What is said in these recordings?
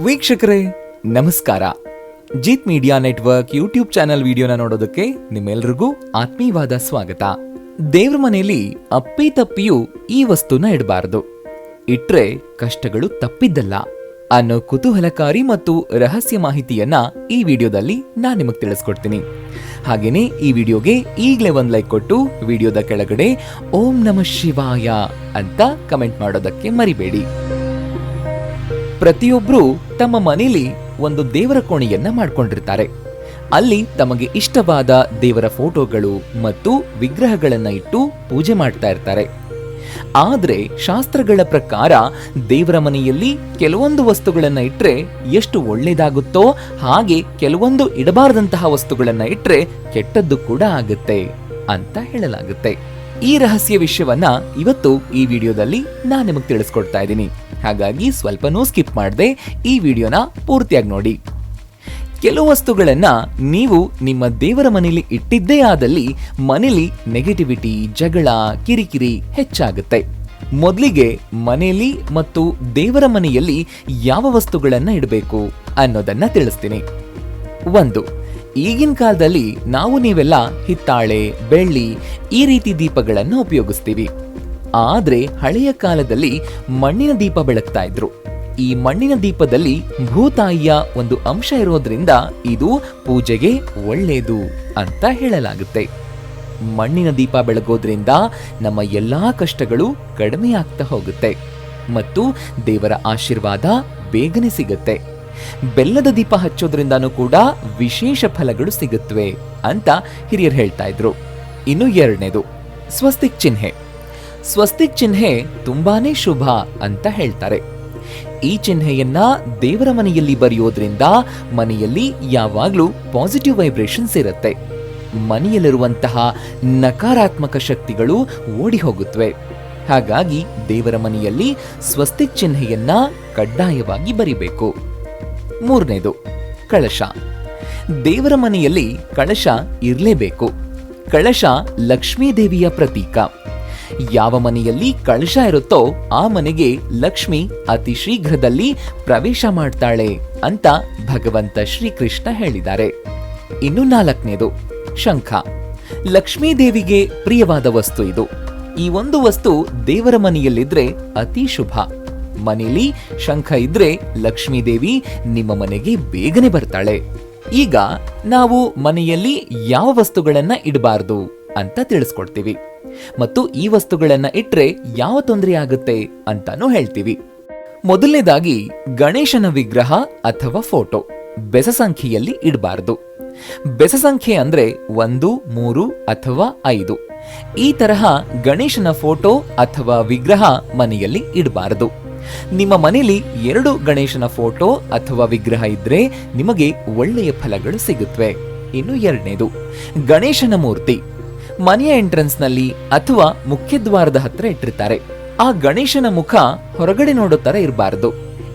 ವೀಕ್ಷಕರೇ, ನಮಸ್ಕಾರ. Jeet media network YouTube channel ವಿಡಿಯೋನ ನೋಡೋದಕ್ಕೆ ನಿಮ್ಮೆಲ್ರಿಗೂ ಆತ್ಮೀಯವಾದ ಸ್ವಾಗತ. ದೇವ್ರ ಮನೆಯಲ್ಲಿ ಅಪ್ಪಿ ತಪ್ಪಿಯೂ ಈ ವಸ್ತುನ ಇಡಬಾರದು. ಇಟ್ರೆ ಕಷ್ಟಗಳು ತಪ್ಪಿದ್ದಲ್ಲ. ಅನ್ನೋ ಕುತೂಹಲಕಾರಿ ಮತ್ತು ರಹಸ್ಯ ಮಾಹಿತಿಯನ್ನ ಈ ವಿಡಿಯೋದಲ್ಲಿ ನಾನು ನಿಮಗೆ ತಿಳಿಸ್ಕೊಡ್ತೀನಿ. ಹಾಗೇನೆ ಈ ವಿಡಿಯೋಗೆ ಈಗಲೇ ಒಂದು ಲೈಕ್ ಕೊಟ್ಟು ವಿಡಿಯೋದ ಕೆಳಗಡೆ ಓಂ ನಮ ಶಿವಾಯ ಅಂತ ಕಮೆಂಟ್ ಮಾಡೋದಕ್ಕೆ ಮರಿಬೇಡಿ. ಪ್ರತಿಯೊಬ್ರು ತಮ್ಮ ಮನೇಲಿ ಒಂದು ದೇವರ ಕೋಣೆಯನ್ನ ಮಾಡ್ಕೊಂಡಿರ್ತಾರೆ. ಅಲ್ಲಿ ತಮಗೆ ಇಷ್ಟವಾದ ದೇವರ ಫೋಟೋಗಳು ಮತ್ತು ವಿಗ್ರಹಗಳನ್ನ ಇಟ್ಟು ಪೂಜೆ ಮಾಡ್ತಾ ಇರ್ತಾರೆ. ಆದರೆ ಶಾಸ್ತ್ರಗಳ ಪ್ರಕಾರ ದೇವರ ಮನೆಯಲ್ಲಿ ಕೆಲವೊಂದು ವಸ್ತುಗಳನ್ನ ಇಟ್ರೆ ಎಷ್ಟು ಒಳ್ಳೆಯದಾಗುತ್ತೋ ಹಾಗೆ ಕೆಲವೊಂದು ಇಡಬಾರದಂತಹ ವಸ್ತುಗಳನ್ನ ಇಟ್ರೆ ಕೆಟ್ಟದ್ದು ಕೂಡ ಆಗುತ್ತೆ ಅಂತ ಹೇಳಲಾಗುತ್ತೆ. ಈ ರಹಸ್ಯ ವಿಷಯವನ್ನ ಇವತ್ತು ಈ ವಿಡಿಯೋದಲ್ಲಿ ನಾನು ನಿಮಗೆ ತಿಳಿಸ್ಕೊಡ್ತಾ ಇದ್ದೀನಿ. ಹಾಗಾಗಿ ಸ್ವಲ್ಪನೂ ಸ್ಕಿಪ್ ಮಾಡದೆ ಈ ವಿಡಿಯೋನ ಪೂರ್ತಿಯಾಗಿ ನೋಡಿ. ಕೆಲವು ವಸ್ತುಗಳನ್ನ ನೀವು ನಿಮ್ಮ ದೇವರ ಮನೆಯಲ್ಲಿ ಇಟ್ಟಿದ್ದೇ ಆದಲ್ಲಿ ಮನೆಯಲ್ಲಿ ನೆಗೆಟಿವಿಟಿ ಜಗಳ, ಕಿರಿಕಿರಿ ಹೆಚ್ಚಾಗುತ್ತೆ. ಮೊದಲಿಗೆ ಮನೆಯಲ್ಲಿ ಮತ್ತು ದೇವರ ಮನೆಯಲ್ಲಿ ಯಾವ ವಸ್ತುಗಳನ್ನು ಇಡಬೇಕು ಅನ್ನೋದನ್ನ ತಿಳಿಸ್ತೀನಿ. ಒಂದು ಈಗಿನ ಕಾಲದಲ್ಲಿ ನಾವು ನೀವೆಲ್ಲ ಹಿತ್ತಾಳೆ, ಬೆಳ್ಳಿ ಈ ರೀತಿ ದೀಪಗಳನ್ನು ಉಪಯೋಗಿಸ್ತೀವಿ. ಆದರೆ ಹಳೆಯ ಕಾಲದಲ್ಲಿ ಮಣ್ಣಿನ ದೀಪ ಬೆಳಗ್ತಾ ಇದ್ರು. ಈ ಮಣ್ಣಿನ ದೀಪದಲ್ಲಿ ಭೂತಾಯಿಯ ಒಂದು ಅಂಶ ಇರೋದ್ರಿಂದ ಇದು ಪೂಜೆಗೆ ಒಳ್ಳೆಯದು ಅಂತ ಹೇಳಲಾಗುತ್ತೆ. ಮಣ್ಣಿನ ದೀಪ ಬೆಳಗೋದ್ರಿಂದ ನಮ್ಮ ಎಲ್ಲಾ ಕಷ್ಟಗಳು ಕಡಿಮೆಯಾಗ್ತಾ ಹೋಗುತ್ತೆ. ಮತ್ತು ದೇವರ ಆಶೀರ್ವಾದ ಬೇಗನೆ ಸಿಗುತ್ತೆ. ಬೆಲ್ಲದ ದೀಪ ಹಚ್ಚೋದ್ರಿಂದನೂ ಕೂಡ ವಿಶೇಷ ಫಲಗಳು ಸಿಗುತ್ತವೆ ಅಂತ ಹಿರಿಯರು ಹೇಳ್ತಾ ಇದ್ರು. ಇನ್ನು ಎರಡನೇದು, ಸ್ವಸ್ತಿಕ್ ಚಿಹ್ನೆ. ಸ್ವಸ್ತಿಕ್ ಚಿಹ್ನೆ ತುಂಬಾನೇ ಶುಭ ಅಂತ ಹೇಳ್ತಾರೆ. ಈ ಚಿಹ್ನೆಯನ್ನ ದೇವರ ಮನೆಯಲ್ಲಿ ಬರೆಯೋದ್ರಿಂದ ಮನೆಯಲ್ಲಿ ಯಾವಾಗ್ಲೂ ಪಾಸಿಟಿವ್ ವೈಬ್ರೇಷನ್ಸ್ ಇರುತ್ತೆ. ಮನೆಯಲ್ಲಿರುವಂತಹ ನಕಾರಾತ್ಮಕ ಶಕ್ತಿಗಳು ಓಡಿ ಹೋಗುತ್ತವೆ ಹಾಗಾಗಿ ದೇವರ ಮನೆಯಲ್ಲಿ ಸ್ವಸ್ತಿಕ್ ಚಿಹ್ನೆಯನ್ನ ಕಡ್ಡಾಯವಾಗಿ ಬರಿಬೇಕು. ಮೂರನೇದು, ಕಳಶ. ದೇವರ ಮನೆಯಲ್ಲಿ ಕಳಶ ಇರಲೇಬೇಕು. ಕಳಶ ಲಕ್ಷ್ಮೀದೇವಿಯ ಪ್ರತೀಕ. ಯಾವ ಮನೆಯಲ್ಲಿ ಕಳಶ ಇರುತ್ತೋ ಆ ಮನೆಗೆ ಲಕ್ಷ್ಮಿ ಅತಿ ಶೀಘ್ರದಲ್ಲಿ ಪ್ರವೇಶ ಮಾಡ್ತಾಳೆ ಅಂತ ಭಗವಂತ ಶ್ರೀಕೃಷ್ಣ ಹೇಳಿದ್ದಾರೆ. ಇನ್ನು ನಾಲ್ಕನೇದು, ಶಂಖ. ಲಕ್ಷ್ಮೀದೇವಿಗೆ ಪ್ರಿಯವಾದ ವಸ್ತು ಇದು. ಈ ಒಂದು ವಸ್ತು ದೇವರ ಮನೆಯಲ್ಲಿದ್ರೆ ಅತಿ ಶುಭ. ಮನೆಯಲ್ಲಿ ಶಂಖ ಇದ್ರೆ ಲಕ್ಷ್ಮೀದೇವಿ ನಿಮ್ಮ ಮನೆಗೆ ಬೇಗನೆ ಬರ್ತಾಳೆ. ಈಗ ನಾವು ಮನೆಯಲ್ಲಿ ಯಾವ ವಸ್ತುಗಳನ್ನ ಇಡಬಾರದು ಅಂತ ತಿಳಿಸ್ಕೊಡ್ತೀವಿ. ಮತ್ತು ಈ ವಸ್ತುಗಳನ್ನ ಇಟ್ರೆ ಯಾವ ತೊಂದರೆ ಆಗುತ್ತೆ ಅಂತಾನೂ ಹೇಳ್ತೀವಿ. ಮೊದಲನೇದಾಗಿ ಗಣೇಶನ ವಿಗ್ರಹ ಅಥವಾ ಫೋಟೋ ಬೆಸ ಸಂಖ್ಯೆಯಲ್ಲಿ ಇಡಬಾರದು. ಬೆಸ ಸಂಖ್ಯೆ ಅಂದ್ರೆ ಒಂದು, ಮೂರು ಅಥವಾ ಐದು. ಈ ತರಹ ಗಣೇಶನ ಫೋಟೋ ಅಥವಾ ವಿಗ್ರಹ ಮನೆಯಲ್ಲಿ ಇಡಬಾರದು. ನಿಮ್ಮ ಮನೆಯಲ್ಲಿ ಎರಡು ಗಣೇಶನ ಫೋಟೋ ಅಥವಾ ವಿಗ್ರಹ ಇದ್ರೆ ನಿಮಗೆ ಒಳ್ಳೆಯ ಫಲಗಳು ಸಿಗುತ್ತವೆ ಇನ್ನು ಎರಡನೇದು, ಗಣೇಶನ ಮೂರ್ತಿ. ಮನೆಯ ಎಂಟ್ರೆನ್ಸ್ನಲ್ಲಿ ಅಥವಾ ಮುಖ್ಯದ್ವಾರದ ಹತ್ರ ಇಟ್ಟಿರ್ತಾರೆ. ಆ ಗಣೇಶನ ಮುಖ ಹೊರಗಡೆ ನೋಡೋ ತರ ಇರಬಾರದು.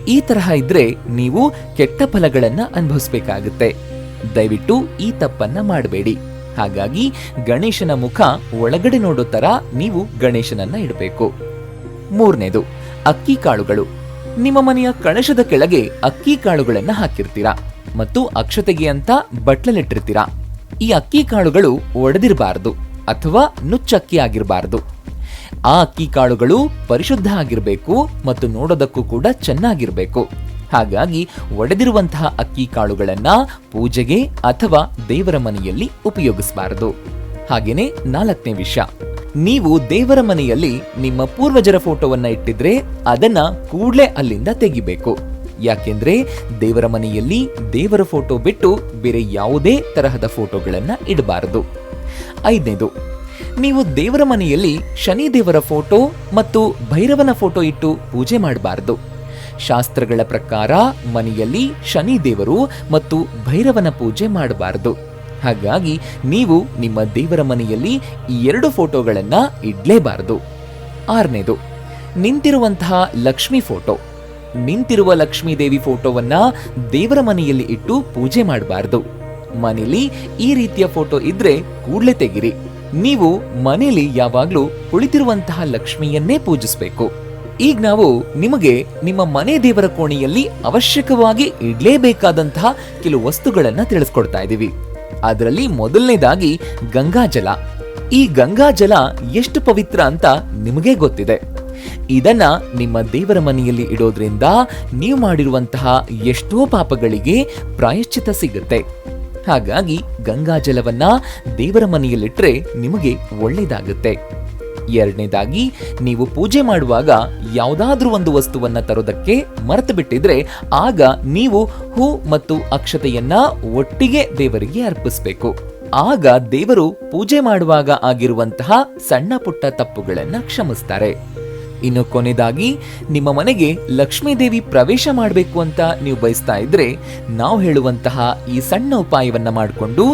ಈ ತರಹ ಇದ್ರೆ ನೀವು ಕೆಟ್ಟ ಫಲಗಳನ್ನ ಅನುಭವಿಸಬೇಕಾಗುತ್ತೆ. ದಯವಿಟ್ಟು ಈ ತಪ್ಪನ್ನ ಮಾಡಬೇಡಿ. ಹಾಗಾಗಿ ಗಣೇಶನ ಮುಖ ಒಳಗಡೆ ನೋಡೋ ತರ ನೀವು ಗಣೇಶನನ್ನ ಇಡಬೇಕು. ಮೂರನೇದು ಅಕ್ಕಿ ಕಾಳುಗಳು. ನಿಮ್ಮ ಮನೆಯ ಕಳಶದ ಕೆಳಗೆ ಅಕ್ಕಿ ಕಾಳುಗಳನ್ನು ಹಾಕಿರ್ತೀರಾ ಮತ್ತು ಅಕ್ಷತೆಗೆ ಅಂತ ಬಟ್ಲಲ್ಲಿಟ್ಟಿರ್ತೀರಾ. ಈ ಅಕ್ಕಿ ಕಾಳುಗಳು ಒಡೆದಿರಬಾರದು ಅಥವಾ ನುಚ್ಚಕ್ಕಿ ಆಗಿರಬಾರದು. ಆ ಅಕ್ಕಿ ಕಾಳುಗಳು ಪರಿಶುದ್ಧ ಆಗಿರಬೇಕು ಮತ್ತು ನೋಡೋದಕ್ಕೂ ಕೂಡ ಚೆನ್ನಾಗಿರಬೇಕು. ಹಾಗಾಗಿ ಒಡೆದಿರುವಂತಹ ಅಕ್ಕಿ ಕಾಳುಗಳನ್ನ ಪೂಜೆಗೆ ಅಥವಾ ದೇವರ ಮನೆಯಲ್ಲಿ ಉಪಯೋಗಿಸಬಾರದು. ಹಾಗೇನೆ ನಾಲ್ಕನೇ ವಿಷಯ. ನೀವು ದೇವರ ಮನೆಯಲ್ಲಿ ನಿಮ್ಮ ಪೂರ್ವಜರ ಫೋಟೋವನ್ನ ಇಟ್ಟಿದ್ರೆ ಅದನ್ನ ಕೂಡಲೇ ಅಲ್ಲಿಂದ ತೆಗಿಬೇಕು. ಯಾಕೆಂದ್ರೆ ದೇವರ ಮನೆಯಲ್ಲಿ ದೇವರ ಫೋಟೋ ಬಿಟ್ಟು ಬೇರೆ ಯಾವುದೇ ತರಹದ ಫೋಟೋಗಳನ್ನ ಇಡಬಾರದು. ಐದನೇದು, ನೀವು ದೇವರ ಮನೆಯಲ್ಲಿ ಶನಿ ದೇವರ ಫೋಟೋ ಮತ್ತು ಭೈರವನ ಫೋಟೋ ಇಟ್ಟು ಪೂಜೆ ಮಾಡಬಾರದು. ಶಾಸ್ತ್ರಗಳ ಪ್ರಕಾರ ಮನೆಯಲ್ಲಿ ಶನಿ ದೇವರು ಮತ್ತು ಭೈರವನ ಪೂಜೆ ಮಾಡಬಾರದು. ಹಾಗಾಗಿ ನೀವು ನಿಮ್ಮ ದೇವರ ಮನೆಯಲ್ಲಿ ಈ ಎರಡು ಫೋಟೋಗಳನ್ನ ಇಡಲೇಬಾರದು. ಆರನೇದು, ನಿಂತಿರುವಂತಹ ಲಕ್ಷ್ಮಿ ಫೋಟೋ. ನಿಂತಿರುವ ಲಕ್ಷ್ಮೀ ದೇವಿ ಫೋಟೋವನ್ನ ದೇವರ ಮನೆಯಲ್ಲಿ ಇಟ್ಟು ಪೂಜೆ ಮಾಡಬಾರದು. ಮನೆಯಲ್ಲಿ ಈ ರೀತಿಯ ಫೋಟೋ ಇದ್ರೆ ಕೂಡಲೇ ತೆಗಿರಿ. ನೀವು ಮನೆಯಲ್ಲಿ ಯಾವಾಗ್ಲೂ ಕುಳಿತಿರುವಂತಹ ಲಕ್ಷ್ಮಿಯನ್ನೇ ಪೂಜಿಸಬೇಕು. ಈಗ ನಾವು ನಿಮಗೆ ನಿಮ್ಮ ಮನೆ ದೇವರ ಕೋಣೆಯಲ್ಲಿ ಅವಶ್ಯಕವಾಗಿ ಇಡ್ಲೇಬೇಕಾದಂತಹ ಕೆಲವು ವಸ್ತುಗಳನ್ನು ತಿಳಿಸ್ಕೊಡ್ತಾ ಇದ್ದೀವಿ ಅದರಲ್ಲಿ ಮೊದಲನೇದಾಗಿ ಗಂಗಾಜಲ ಈ ಗಂಗಾಜಲ ಎಷ್ಟು ಪವಿತ್ರ ಅಂತ ನಿಮಗೆ ಗೊತ್ತಿದೆ. ಇದನ್ನ ನಿಮ್ಮ ದೇವರ ಮನೆಯಲ್ಲಿ ಇಡೋದ್ರಿಂದ ನೀವು ಮಾಡಿರುವಂತಹ ಎಷ್ಟೋ ಪಾಪಗಳಿಗೆ ಪ್ರಾಯಶ್ಚಿತ ಸಿಗುತ್ತೆ. ಹಾಗಾಗಿ ಗಂಗಾಜಲವನ್ನ ದೇವರ ಮನೆಯಲ್ಲಿಟ್ಟರೆ ನಿಮಗೆ ಒಳ್ಳೇದಾಗುತ್ತೆ. ಎರಡನೇದಾಗಿ, ನೀವು ಪೂಜೆ ಮಾಡುವಾಗ ಯಾವುದಾದ್ರೂ ಒಂದು ವಸ್ತುವನ್ನು ತರೋದಕ್ಕೆ ಮರೆತು ಬಿಟ್ಟಿದ್ರೆ ಆಗ ನೀವು ಹೂ ಮತ್ತು ಅಕ್ಷತೆಯನ್ನ ಒಟ್ಟಿಗೆ ದೇವರಿಗೆ ಅರ್ಪಿಸಬೇಕು. ಆಗ ದೇವರು ಪೂಜೆ ಮಾಡುವಾಗ ಆಗಿರುವಂತಹ ಸಣ್ಣ ಪುಟ್ಟ ತಪ್ಪುಗಳನ್ನ ಕ್ಷಮಿಸ್ತಾರೆ. ಇನ್ನು ಕೊನೆಯದಾಗಿ, ನಿಮ್ಮ ಮನೆಗೆ ಲಕ್ಷ್ಮೀ ದೇವಿ ಪ್ರವೇಶ ಮಾಡಬೇಕು ಅಂತ ನೀವು ಬಯಸ್ತಾ ಇದ್ರೆ, ನಾವು ಹೇಳುವಂತಹ ಈ ಸಣ್ಣ ಉಪಾಯವನ್ನ ಮಾಡಿಕೊಂಡು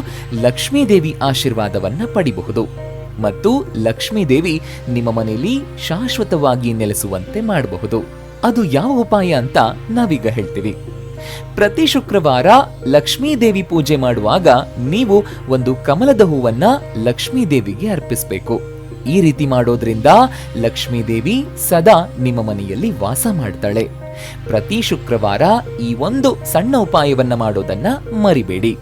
ಲಕ್ಷ್ಮೀ ದೇವಿ ಆಶೀರ್ವಾದವನ್ನ ಪಡಿಬಹುದು. ಮತ್ತು ಲಕ್ಷ್ಮೀದೇವಿ ನಿಮ್ಮ ಮನೆಯಲ್ಲಿ ಶಾಶ್ವತವಾಗಿ ನೆಲೆಸುವಂತೆ ಮಾಡಬಹುದು. ಅದು ಯಾವ ಉಪಾಯ ಅಂತ ನಾವೀಗ ಹೇಳ್ತೀವಿ. ಪ್ರತಿ ಶುಕ್ರವಾರ ಲಕ್ಷ್ಮೀದೇವಿ ಪೂಜೆ ಮಾಡುವಾಗ ನೀವು ಒಂದು ಕಮಲದ ಹೂವನ್ನ ಲಕ್ಷ್ಮೀದೇವಿಗೆ ಅರ್ಪಿಸಬೇಕು. ಈ ರೀತಿ ಮಾಡೋದ್ರಿಂದ ಲಕ್ಷ್ಮೀದೇವಿ ಸದಾ ನಿಮ್ಮ ಮನೆಯಲ್ಲಿ ವಾಸ ಮಾಡ್ತಾಳೆ. ಪ್ರತಿ ಶುಕ್ರವಾರ ಈ ಒಂದು ಸಣ್ಣ ಉಪಾಯವನ್ನ ಮಾಡೋದನ್ನ ಮರಿಬೇಡಿ.